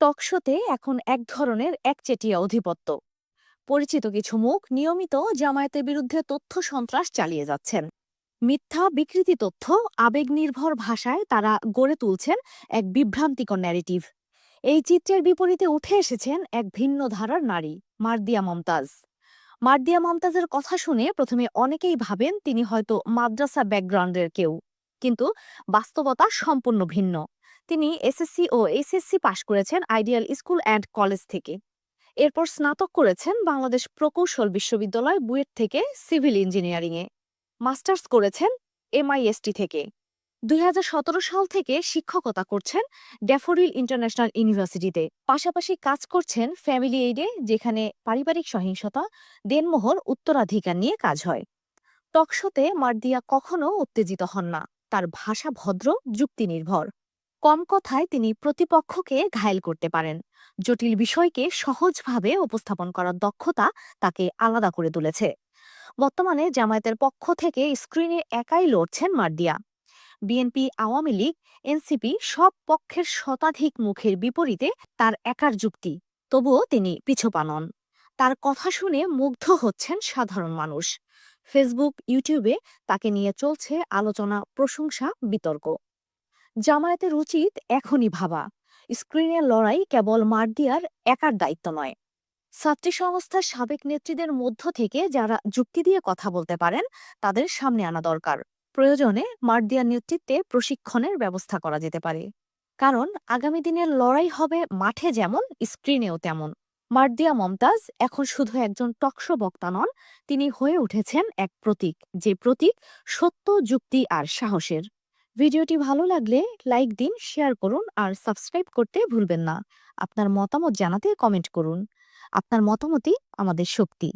টকশোতে এখন এক ধরনের একচেটিয়া অধিপত্য পরিচিত কিছু মুখ নিয়মিত জামায়াতের বিরুদ্ধে তথ্য সন্ত্রাস চালিয়ে যাচ্ছেন। মিথ্যা বিকৃতি তথ্য আবেগ নির্ভর ভাষায় তারা গড়ে তুলছেন এক বিভ্রান্তিকর ন্যারেটিভ এই চিত্রের বিপরীতে উঠে এসেছেন এক ভিন্ন ধারার নারী, মার্দিয়া মমতাজ। মার্দিয়া মমতাজের কথা শুনে প্রথমে অনেকেই ভাবেন তিনি হয়তো মাদ্রাসা ব্যাকগ্রাউন্ডের কেউ। কিন্তু বাস্তবতা সম্পূর্ণ ভিন্ন। তিনি এসএসসি ও এসএসসি পাশ করেছেন আইডিয়াল স্কুল অ্যান্ড কলেজ থেকে। এরপর স্নাতক করেছেন বাংলাদেশ প্রকৌশল বিশ্ববিদ্যালয় বুয়েট থেকে সিভিল ইঞ্জিনিয়ারিংয়ে মাস্টার্স করেছেন এমআইএসটি থেকে। দুই হাজার সতেরো সাল থেকে শিক্ষকতা করছেন ড্যাফোডিল ইন্টারন্যাশনাল ইউনিভার্সিটিতে পাশাপাশি কাজ করছেন ফ্যামিলি এইডে যেখানে পারিবারিক সহিংসতা, দেনমোহর উত্তরাধিকার নিয়ে কাজ হয়। টকশোতে মার্দিয়া কখনো উত্তেজিত হন না। তার ভাষা ভদ্র, যুক্তি নির্ভর। কম কথায় তিনি প্রতিপক্ষকে ঘায়েল করতে পারেন। জটিল বিষয়কে সহজভাবে উপস্থাপন করার দক্ষতা তাকে আলাদা করে তুলেছে। বর্তমানে জামায়াতের পক্ষ থেকে স্ক্রিনে একাই লড়ছেন Mardia. B N P, Awami League, N C P সব পক্ষের শতাধিক মুখের বিপরীতে তার একার যুক্তি, তবুও তিনি পিছপা নন তার কথা শুনে মুগ্ধ হচ্ছেন সাধারণ মানুষ। ফেসবুক, ইউটিউবে তাকে নিয়ে চলছে আলোচনা, প্রশংসা, বিতর্ক। জামায়াতের উচিত এখনই ভাবা। স্ক্রিনের লড়াই কেবল মার্দিয়ার একার দায়িত্ব নয়। ছাত্রী সংস্থার সাবেক নেত্রীদের মধ্য থেকে যারা যুক্তি দিয়ে কথা বলতে পারেন, তাদের সামনে আনা দরকার। প্রয়োজনে মার্দিয়ার নেতৃত্বে প্রশিক্ষণের ব্যবস্থা করা যেতে পারে। কারণ আগামী দিনের লড়াই হবে মাঠে যেমন, স্ক্রিনেও তেমন। মার্দিয়া মমতাজ এখন শুধু একজন টকশো বক্তা নন, তিনি হয়ে উঠেছেন এক প্রতীক, যে প্রতীক সত্য, যুক্তি আর সাহসের। ভিডিওটি ভালো লাগলে লাইক দিন, শেয়ার করুন আর সাবস্ক্রাইব করতে ভুলবেন না। আপনার মতামত জানাতে কমেন্ট করুন। আপনার মতামতই আমাদের শক্তি।